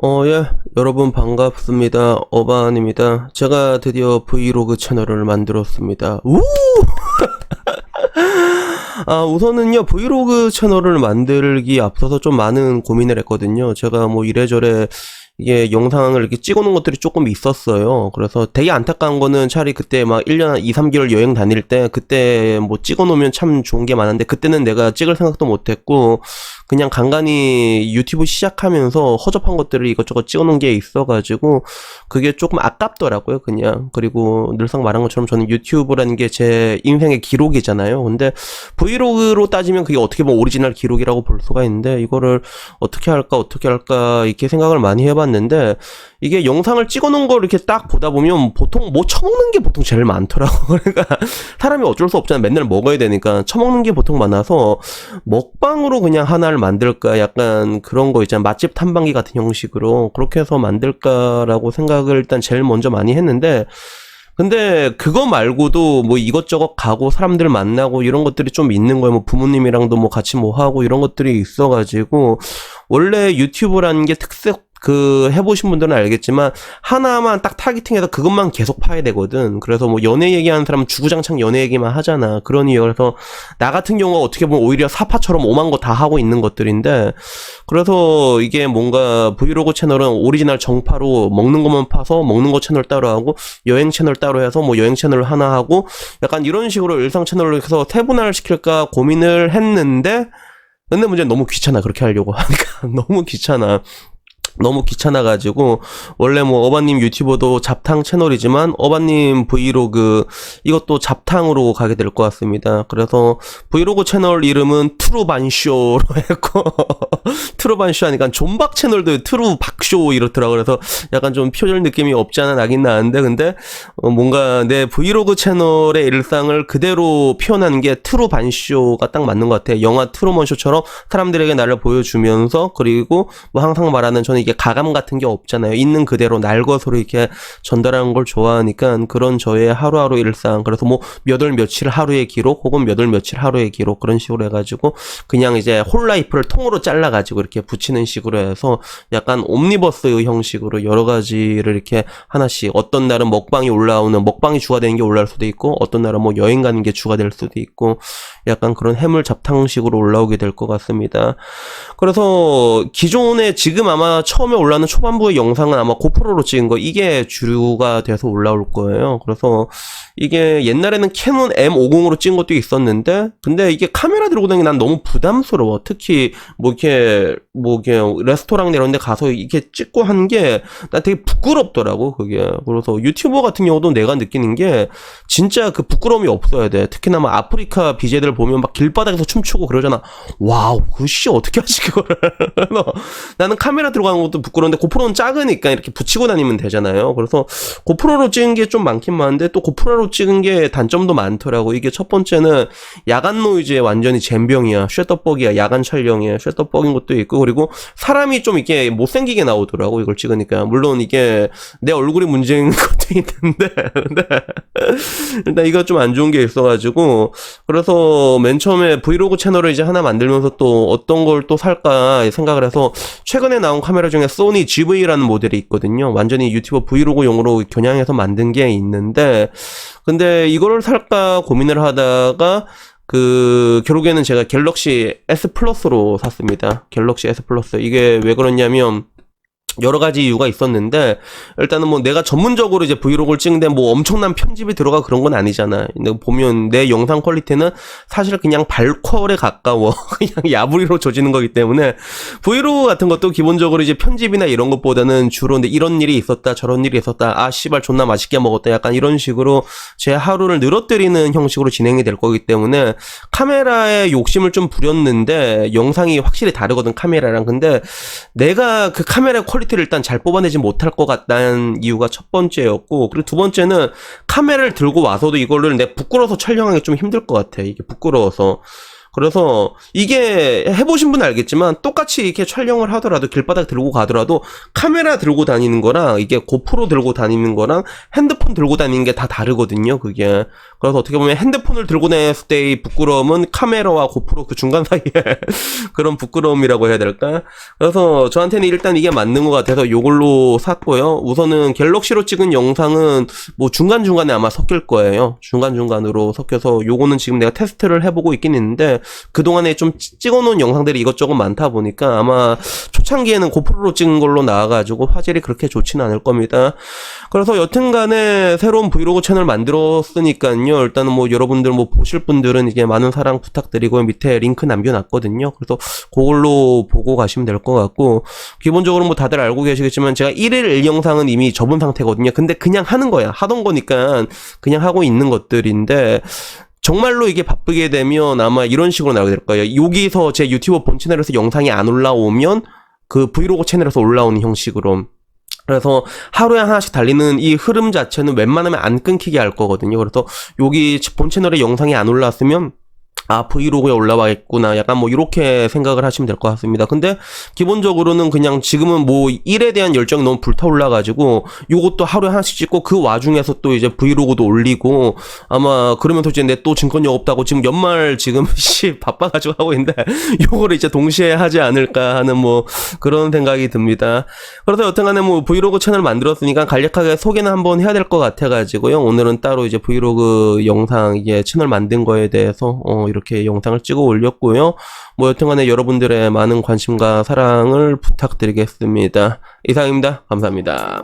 어, 예. 여러분 반갑습니다. 어반입니다. 제가 드디어 브이로그 채널을 만들었습니다. 우! 아, 우선은요, 브이로그 채널을 만들기 앞서서 좀 많은 고민을 했거든요. 제가 뭐 이래저래 이게 영상을 이렇게 찍어놓은 것들이 조금 있었어요. 그래서 되게 안타까운 거는 차라리 그때 막 1년 2, 3개월 여행 다닐 때 그때 뭐 찍어놓으면 참 좋은 게 많은데 그때는 내가 찍을 생각도 못 했고 그냥 간간히 유튜브 시작하면서 허접한 것들을 이것저것 찍어놓은 게 있어가지고 그게 조금 아깝더라고요, 그냥. 그리고 늘상 말한 것처럼 저는 유튜브라는 게 제 인생의 기록이잖아요. 근데 브이로그로 따지면 그게 어떻게 보면 오리지널 기록이라고 볼 수가 있는데 이거를 어떻게 할까, 어떻게 할까 이렇게 생각을 많이 해봤는데 이게 영상을 찍어놓은 걸 이렇게 딱 보다 보면 보통 뭐 처먹는 게 보통 제일 많더라고. 그러니까 사람이 어쩔 수 없잖아. 맨날 먹어야 되니까 처먹는 게 보통 많아서 먹방으로 그냥 하나를 만들까 약간 그런 거 있잖아. 맛집 탐방기 같은 형식으로 그렇게 해서 만들까라고 생각을 일단 제일 먼저 많이 했는데 근데 그거 말고도 뭐 이것저것 가고 사람들 만나고 이런 것들이 좀 있는 거예요. 뭐 부모님이랑도 뭐 같이 뭐 하고 이런 것들이 있어가지고 원래 유튜브라는 게 특색 그 해보신 분들은 알겠지만 하나만 딱 타겟팅해서 그것만 계속 파야 되거든. 그래서 뭐 연애 얘기하는 사람은 주구장창 연애 얘기만 하잖아. 그러니 그래서 나 같은 경우가 어떻게 보면 오히려 사파처럼 오만 거 다 하고 있는 것들인데 그래서 이게 뭔가 브이로그 채널은 오리지널 정파로 먹는 것만 파서 먹는 거 채널 따로 하고 여행 채널 따로 해서 뭐 여행 채널 하나 하고 약간 이런 식으로 일상 채널로 해서 세분화를 시킬까 고민을 했는데 근데 문제는 너무 귀찮아 그렇게 하려고 하니까 너무 귀찮아 너무 귀찮아가지고 원래 뭐 어바님 유튜버도 잡탕 채널이지만 어바님 브이로그 이것도 잡탕으로 가게 될 것 같습니다. 그래서 브이로그 채널 이름은 트루반쇼로 했고 트루반쇼 하니까 존박 채널도 트루박쇼 이렇더라고 그래서 약간 좀 표절 느낌이 없지 않아 나긴 나는데 근데 어 뭔가 내 브이로그 채널의 일상을 그대로 표현하는 게 트루반쇼가 딱 맞는 것 같아. 영화 트루먼쇼처럼 사람들에게 나를 보여주면서 그리고 뭐 항상 말하는 저는 이게 가감 같은 게 없잖아요. 있는 그대로 날것으로 이렇게 전달하는 걸 좋아하니까 그런 저의 하루하루 일상 그래서 뭐 몇 월 며칠 하루의 기록 혹은 몇 월 며칠 하루의 기록 그런 식으로 해가지고 그냥 이제 홀라이프를 통으로 잘라가지고 이렇게 붙이는 식으로 해서 약간 옴니버스 형식으로 여러 가지를 이렇게 하나씩 어떤 날은 먹방이 올라오는 먹방이 주가 되는 게 올라올 수도 있고 어떤 날은 뭐 여행 가는 게 주가 될 수도 있고 약간 그런 해물 잡탕식으로 올라오게 될 것 같습니다. 그래서 기존에 지금 아마 처음에 올라오는 초반부의 영상은 아마 고프로로 찍은 거 이게 주류가 돼서 올라올 거예요. 그래서 이게 옛날에는 캐논 M50으로 찍은 것도 있었는데 근데 이게 카메라 들고 다니기 난 너무 부담스러워. 특히 뭐 이렇게 뭐 이렇게 레스토랑 이런 데 가서 이렇게 찍고 한 게 난 되게 부끄럽더라고 그게. 그래서 유튜버 같은 경우도 내가 느끼는 게 진짜 그 부끄러움이 없어야 돼. 특히나 막 아프리카 BJ들 보면 막 길바닥에서 춤추고 그러잖아. 와우, 그씨 어떻게 하지 그거를? 나는 카메라 들어가는 것도 부끄러운데 고프로는 작으니까 이렇게 붙이고 다니면 되잖아요. 그래서 고프로로 찍은 게 좀 많긴 많은데 또 고프로로 찍은 게 단점도 많더라고. 이게 첫 번째는 야간 노이즈에 완전히 잼병이야. 쉐터벅이야. 야간 촬영이야. 쉐터벅인 것도 있고 그리고 사람이 좀 이렇게 못생기게 나오더라고. 이걸 찍으니까. 물론 이게 내 얼굴이 문제인 것도 있는데 근데 일단 이거 좀 안 좋은 게 있어가지고 그래서 맨 처음에 브이로그 채널을 이제 하나 만들면서 또 어떤 걸 또 살까 생각을 해서 최근에 나온 카메라 중에 소니 GV라는 모델이 있거든요. 완전히 유튜버 브이로그용으로 겨냥해서 만든 게 있는데 근데 이거를 살까 고민을 하다가 그 결국에는 제가 갤럭시 S 플러스로 샀습니다. 갤럭시 S 플러스 이게 왜 그러냐면 여러 가지 이유가 있었는데 일단은 뭐 내가 전문적으로 이제 브이로그를 찍는데 뭐 엄청난 편집이 들어가 그런 건 아니잖아. 근데 보면 내 영상 퀄리티는 사실 그냥 발퀄에 가까워. 그냥 야부리로 조지는 거기 때문에 브이로그 같은 것도 기본적으로 이제 편집이나 이런 것보다는 주로 근데 이런 일이 있었다 저런 일이 있었다 아 씨발 존나 맛있게 먹었다 약간 이런 식으로 제 하루를 늘어뜨리는 형식으로 진행이 될 거기 때문에 카메라에 욕심을 좀 부렸는데 영상이 확실히 다르거든 카메라랑 근데 내가 그 카메라 퀄리티 를 일단 잘 뽑아내지 못할 것 같다는 이유가 첫 번째였고 그리고 두 번째는 카메라를 들고 와서도 이거를 내 부끄러워서 촬영하기 좀 힘들 것 같아. 이게 부끄러워서 그래서 이게 해보신 분은 알겠지만 똑같이 이렇게 촬영을 하더라도 길바닥 들고 가더라도 카메라 들고 다니는 거랑 이게 고프로 들고 다니는 거랑 핸드폰 들고 다니는 게 다 다르거든요, 그게. 그래서 어떻게 보면 핸드폰을 들고 다녔을 때의 부끄러움은 카메라와 고프로 그 중간 사이에 그런 부끄러움이라고 해야 될까? 그래서 저한테는 일단 이게 맞는 것 같아서 요걸로 샀고요. 우선은 갤럭시로 찍은 영상은 뭐 중간 중간에 아마 섞일 거예요. 중간 중간으로 섞여서 요거는 지금 내가 테스트를 해보고 있긴 있는데 그동안에 좀 찌- 찍어놓은 영상들이 이것저것 많다 보니까 아마 초창기에는 고프로로 찍은 걸로 나와가지고 화질이 그렇게 좋지는 않을 겁니다. 그래서 여튼간에 새로운 브이로그 채널 만들었으니까요. 일단은 뭐 여러분들 뭐 보실 분들은 이게 많은 사랑 부탁드리고 밑에 링크 남겨놨거든요. 그래서 그걸로 보고 가시면 될 것 같고 기본적으로 뭐 다들 알고 계시겠지만 제가 1일 1영상은 이미 접은 상태거든요. 근데 그냥 하는 거야. 하던 거니까 그냥 하고 있는 것들인데 정말로 이게 바쁘게 되면 아마 이런 식으로 나오게 될 거예요. 여기서 제 유튜브 본 채널에서 영상이 안 올라오면 그 브이로그 채널에서 올라오는 형식으로 그래서 하루에 하나씩 달리는 이 흐름 자체는 웬만하면 안 끊기게 할 거거든요. 그래서 여기 본 채널에 영상이 안 올라왔으면 아 브이로그에 올라와있구나. 약간 뭐 이렇게 생각을 하시면 될 것 같습니다. 근데 기본적으로는 그냥 지금은 뭐 일에 대한 열정이 너무 불타올라 가지고 요것도 하루에 하나씩 찍고 그 와중에서 또 이제 브이로그도 올리고 아마 그러면서 이제 내 또 증권력 없다고 지금 연말 지금 씨 바빠 가지고 하고 있는데 요거를 이제 동시에 하지 않을까 하는 뭐 그런 생각이 듭니다. 그래서 여튼간에 뭐 브이로그 채널 만들었으니까 간략하게 소개는 한번 해야 될 것 같아 가지고요. 오늘은 따로 이제 브이로그 영상 이게 채널 만든 거에 대해서 어 이렇게 영상을 찍어 올렸고요. 뭐 여튼간에 여러분들의 많은 관심과 사랑을 부탁드리겠습니다. 이상입니다. 감사합니다